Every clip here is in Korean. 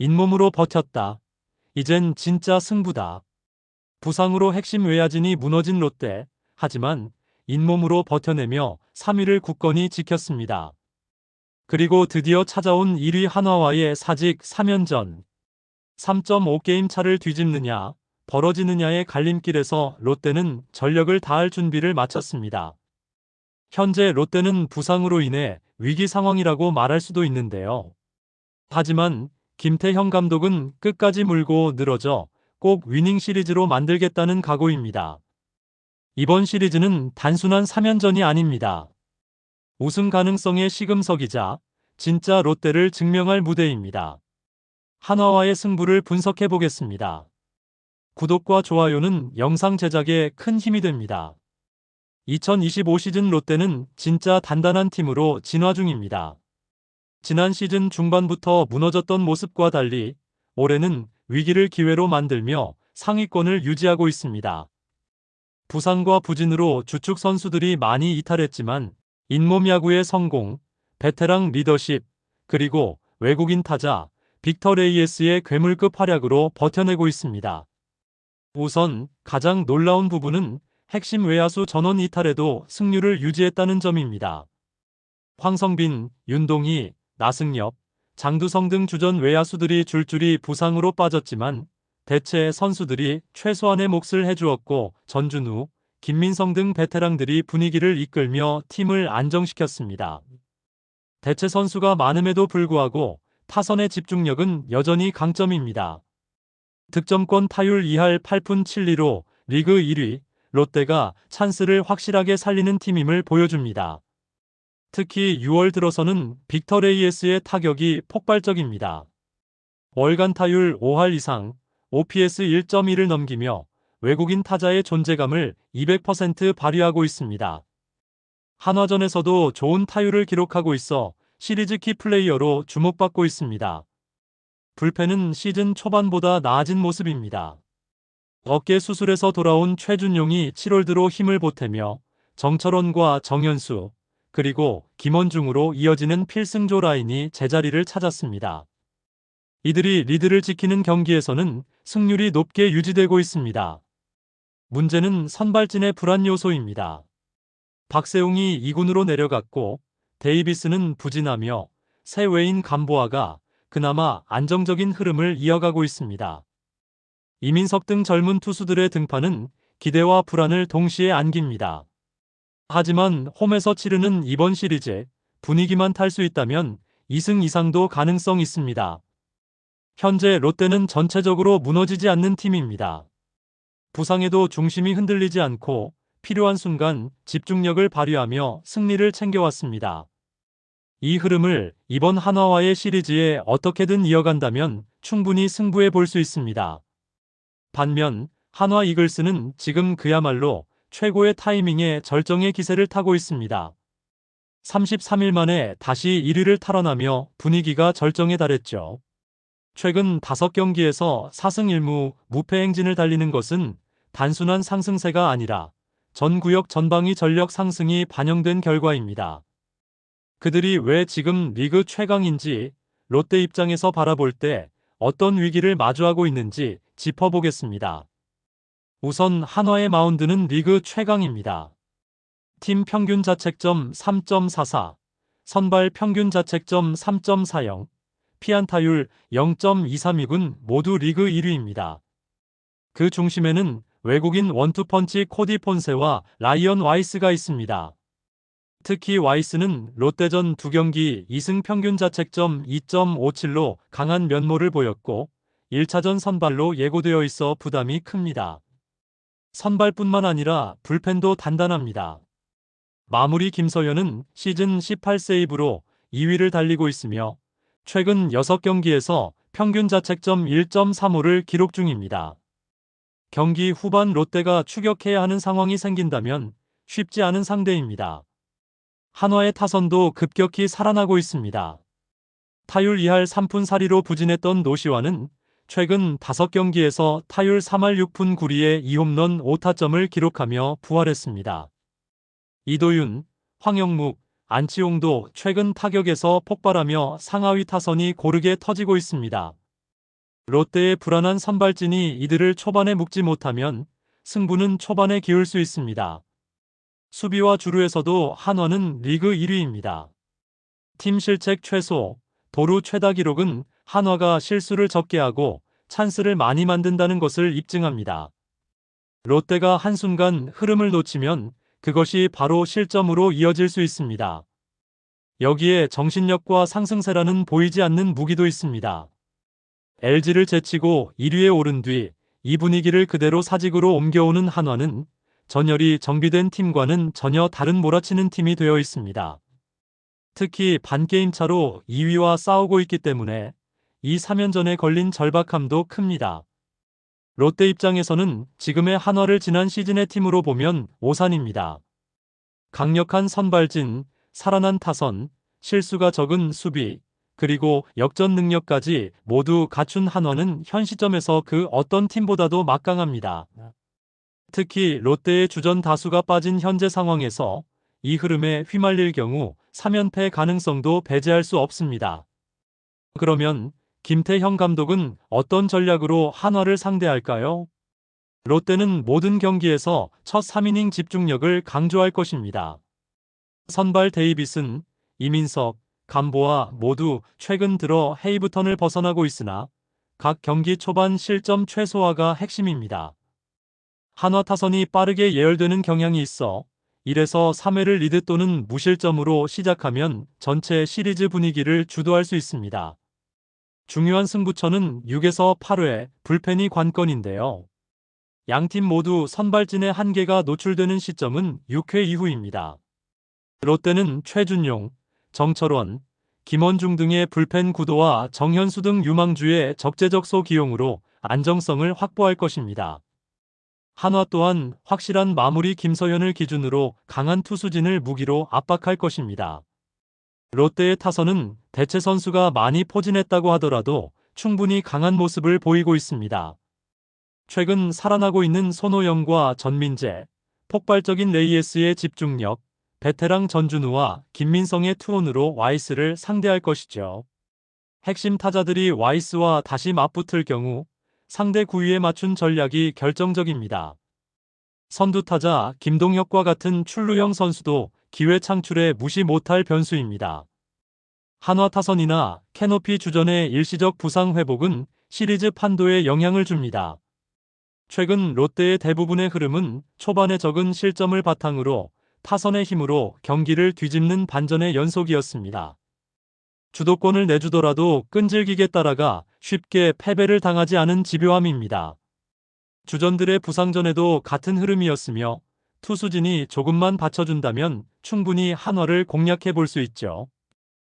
잇몸으로 버텼다. 이젠 진짜 승부다. 부상으로 핵심 외야진이 무너진 롯데. 하지만 잇몸으로 버텨내며 3위를 굳건히 지켰습니다. 그리고 드디어 찾아온 1위 한화와의 사직 3연전. 3.5게임 차를 뒤집느냐, 벌어지느냐의 갈림길에서 롯데는 전력을 다할 준비를 마쳤습니다. 현재 롯데는 부상으로 인해 위기 상황이라고 말할 수도 있는데요. 하지만 김태형 감독은 끝까지 물고 늘어져 꼭 위닝 시리즈로 만들겠다는 각오입니다. 이번 시리즈는 단순한 3연전이 아닙니다. 우승 가능성의 시금석이자 진짜 롯데를 증명할 무대입니다. 한화와의 승부를 분석해 보겠습니다. 구독과 좋아요는 영상 제작에 큰 힘이 됩니다. 2025 시즌 롯데는 진짜 단단한 팀으로 진화 중입니다. 지난 시즌 중반부터 무너졌던 모습과 달리 올해는 위기를 기회로 만들며 상위권을 유지하고 있습니다. 부상과 부진으로 주축 선수들이 많이 이탈했지만 잇몸 야구의 성공, 베테랑 리더십, 그리고 외국인 타자 빅터 레이에스의 괴물급 활약으로 버텨내고 있습니다. 우선 가장 놀라운 부분은 핵심 외야수 전원 이탈에도 승률을 유지했다는 점입니다. 황성빈, 윤동희, 나승엽, 장두성 등 주전 외야수들이 줄줄이 부상으로 빠졌지만 대체 선수들이 최소한의 몫을 해주었고 전준우, 김민성 등 베테랑들이 분위기를 이끌며 팀을 안정시켰습니다. 대체 선수가 많음에도 불구하고 타선의 집중력은 여전히 강점입니다. 득점권 타율 2할 8푼 7리로 리그 1위 롯데가 찬스를 확실하게 살리는 팀임을 보여줍니다. 특히 6월 들어서는 빅터 레이에스의 타격이 폭발적입니다. 월간 타율 5할 이상, OPS 1.1을 넘기며 외국인 타자의 존재감을 200% 발휘하고 있습니다. 한화전에서도 좋은 타율을 기록하고 있어 시리즈 키 플레이어로 주목받고 있습니다. 불펜은 시즌 초반보다 나아진 모습입니다. 어깨 수술에서 돌아온 최준용이 7월 들어 힘을 보태며 정철원과 정현수, 그리고 김원중으로 이어지는 필승조 라인이 제자리를 찾았습니다. 이들이 리드를 지키는 경기에서는 승률이 높게 유지되고 있습니다. 문제는 선발진의 불안 요소입니다. 박세웅이 2군으로 내려갔고 데이비스는 부진하며 새 외인 감보아가 그나마 안정적인 흐름을 이어가고 있습니다. 이민석 등 젊은 투수들의 등판은 기대와 불안을 동시에 안깁니다. 하지만 홈에서 치르는 이번 시리즈 분위기만 탈 수 있다면 2승 이상도 가능성 있습니다. 현재 롯데는 전체적으로 무너지지 않는 팀입니다. 부상에도 중심이 흔들리지 않고 필요한 순간 집중력을 발휘하며 승리를 챙겨왔습니다. 이 흐름을 이번 한화와의 시리즈에 어떻게든 이어간다면 충분히 승부해 볼 수 있습니다. 반면 한화 이글스는 지금 그야말로 최고의 타이밍에 절정의 기세를 타고 있습니다. 33일 만에 다시 1위를 탈환하며 분위기가 절정에 달했죠. 최근 5경기에서 4승 1무 무패 행진을 달리는 것은 단순한 상승세가 아니라 전 구역 전방위 전력 상승이 반영된 결과입니다. 그들이 왜 지금 리그 최강인지 롯데 입장에서 바라볼 때 어떤 위기를 마주하고 있는지 짚어보겠습니다. 우선 한화의 마운드는 리그 최강입니다. 팀 평균 자책점 3.44, 선발 평균 자책점 3.40, 피안타율 0.232군 모두 리그 1위입니다. 그 중심에는 외국인 원투펀치 코디 폰세와 라이언 와이스가 있습니다. 특히 와이스는 롯데전 두 경기 2승 평균 자책점 2.57로 강한 면모를 보였고 1차전 선발로 예고되어 있어 부담이 큽니다. 선발뿐만 아니라 불펜도 단단합니다. 마무리 김서현은 시즌 18세이브로 2위를 달리고 있으며 최근 6경기에서 평균 자책점 1.35를 기록 중입니다. 경기 후반 롯데가 추격해야 하는 상황이 생긴다면 쉽지 않은 상대입니다. 한화의 타선도 급격히 살아나고 있습니다. 타율 2할 3푼 4리로 부진했던 노시와는 최근 5경기에서 타율 3할 6푼 9리에 2홈런 5타점을 기록하며 부활했습니다. 이도윤, 황영묵, 안치홍도 최근 타격에서 폭발하며 상하위 타선이 고르게 터지고 있습니다. 롯데의 불안한 선발진이 이들을 초반에 묶지 못하면 승부는 초반에 기울 수 있습니다. 수비와 주루에서도 한화는 리그 1위입니다. 팀 실책 최소, 도루 최다 기록은 한화가 실수를 적게 하고 찬스를 많이 만든다는 것을 입증합니다. 롯데가 한순간 흐름을 놓치면 그것이 바로 실점으로 이어질 수 있습니다. 여기에 정신력과 상승세라는 보이지 않는 무기도 있습니다. LG를 제치고 1위에 오른 뒤 이 분위기를 그대로 사직으로 옮겨오는 한화는 전열이 정비된 팀과는 전혀 다른 몰아치는 팀이 되어 있습니다. 특히 반게임 차로 2위와 싸우고 있기 때문에 이 3연전에 걸린 절박함도 큽니다. 롯데 입장에서는 지금의 한화를 지난 시즌의 팀으로 보면 오산입니다. 강력한 선발진, 살아난 타선, 실수가 적은 수비, 그리고 역전 능력까지 모두 갖춘 한화는 현 시점에서 그 어떤 팀보다도 막강합니다. 특히 롯데의 주전 다수가 빠진 현재 상황에서 이 흐름에 휘말릴 경우 3연패 가능성도 배제할 수 없습니다. 그러면 김태형 감독은 어떤 전략으로 한화를 상대할까요? 롯데는 모든 경기에서 첫 3이닝 집중력을 강조할 것입니다. 선발 데이빗은 이민석, 감보아 모두 최근 들어 헤이브턴을 벗어나고 있으나 각 경기 초반 실점 최소화가 핵심입니다. 한화 타선이 빠르게 예열되는 경향이 있어 1에서 3회를 리드 또는 무실점으로 시작하면 전체 시리즈 분위기를 주도할 수 있습니다. 중요한 승부처는 6에서 8회 불펜이 관건인데요. 양팀 모두 선발진의 한계가 노출되는 시점은 6회 이후입니다. 롯데는 최준용, 정철원, 김원중 등의 불펜 구도와 정현수 등 유망주의 적재적소 기용으로 안정성을 확보할 것입니다. 한화 또한 확실한 마무리 김서현을 기준으로 강한 투수진을 무기로 압박할 것입니다. 롯데의 타선은 대체 선수가 많이 포진했다고 하더라도 충분히 강한 모습을 보이고 있습니다. 최근 살아나고 있는 손호영과 전민재, 폭발적인 레이에스의 집중력, 베테랑 전준우와 김민성의 투혼으로 와이스를 상대할 것이죠. 핵심 타자들이 와이스와 다시 맞붙을 경우 상대 구위에 맞춘 전략이 결정적입니다. 선두 타자 김동혁과 같은 출루형 선수도 기회 창출에 무시 못할 변수입니다. 한화 타선이나 캐노피 주전의 일시적 부상 회복은 시리즈 판도에 영향을 줍니다. 최근 롯데의 대부분의 흐름은 초반에 적은 실점을 바탕으로 타선의 힘으로 경기를 뒤집는 반전의 연속이었습니다. 주도권을 내주더라도 끈질기게 따라가 쉽게 패배를 당하지 않은 집요함입니다. 주전들의 부상전에도 같은 흐름이었으며 투수진이 조금만 받쳐준다면 충분히 한화를 공략해 볼 수 있죠.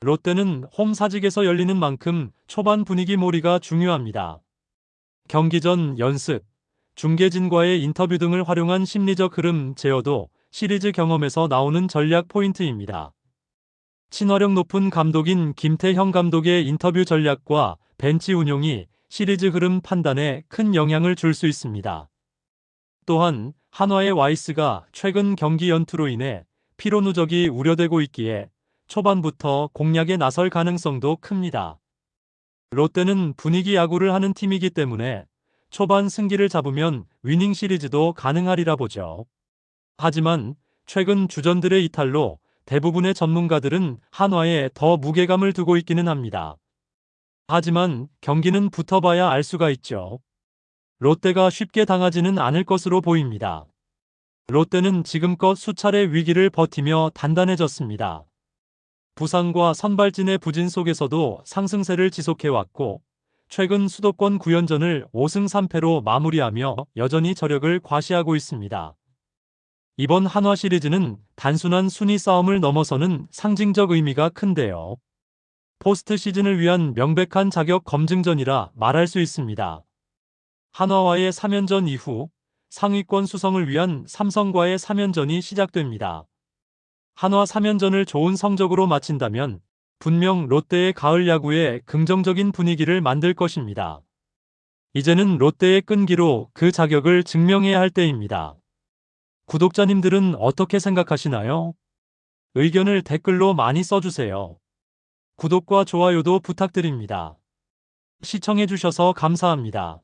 롯데는 홈 사직에서 열리는 만큼 초반 분위기 몰이가 중요합니다. 경기 전 연습, 중계진과의 인터뷰 등을 활용한 심리적 흐름 제어도 시리즈 경험에서 나오는 전략 포인트입니다. 친화력 높은 감독인 김태형 감독의 인터뷰 전략과 벤치 운용이 시리즈 흐름 판단에 큰 영향을 줄 수 있습니다. 또한 한화의 와이스가 최근 경기 연투로 인해 피로 누적이 우려되고 있기에 초반부터 공략에 나설 가능성도 큽니다. 롯데는 분위기 야구를 하는 팀이기 때문에 초반 승기를 잡으면 위닝 시리즈도 가능하리라 보죠. 하지만 최근 주전들의 이탈로 대부분의 전문가들은 한화에 더 무게감을 두고 있기는 합니다. 하지만 경기는 붙어봐야 알 수가 있죠. 롯데가 쉽게 당하지는 않을 것으로 보입니다. 롯데는 지금껏 수차례 위기를 버티며 단단해졌습니다. 부상과 선발진의 부진 속에서도 상승세를 지속해왔고 최근 수도권 9연전을 5승 3패로 마무리하며 여전히 저력을 과시하고 있습니다. 이번 한화 시리즈는 단순한 순위 싸움을 넘어서는 상징적 의미가 큰데요. 포스트 시즌을 위한 명백한 자격 검증전이라 말할 수 있습니다. 한화와의 3연전 이후 상위권 수성을 위한 삼성과의 3연전이 시작됩니다. 한화 3연전을 좋은 성적으로 마친다면 분명 롯데의 가을 야구에 긍정적인 분위기를 만들 것입니다. 이제는 롯데의 끈기로 그 자격을 증명해야 할 때입니다. 구독자님들은 어떻게 생각하시나요? 의견을 댓글로 많이 써주세요. 구독과 좋아요도 부탁드립니다. 시청해주셔서 감사합니다.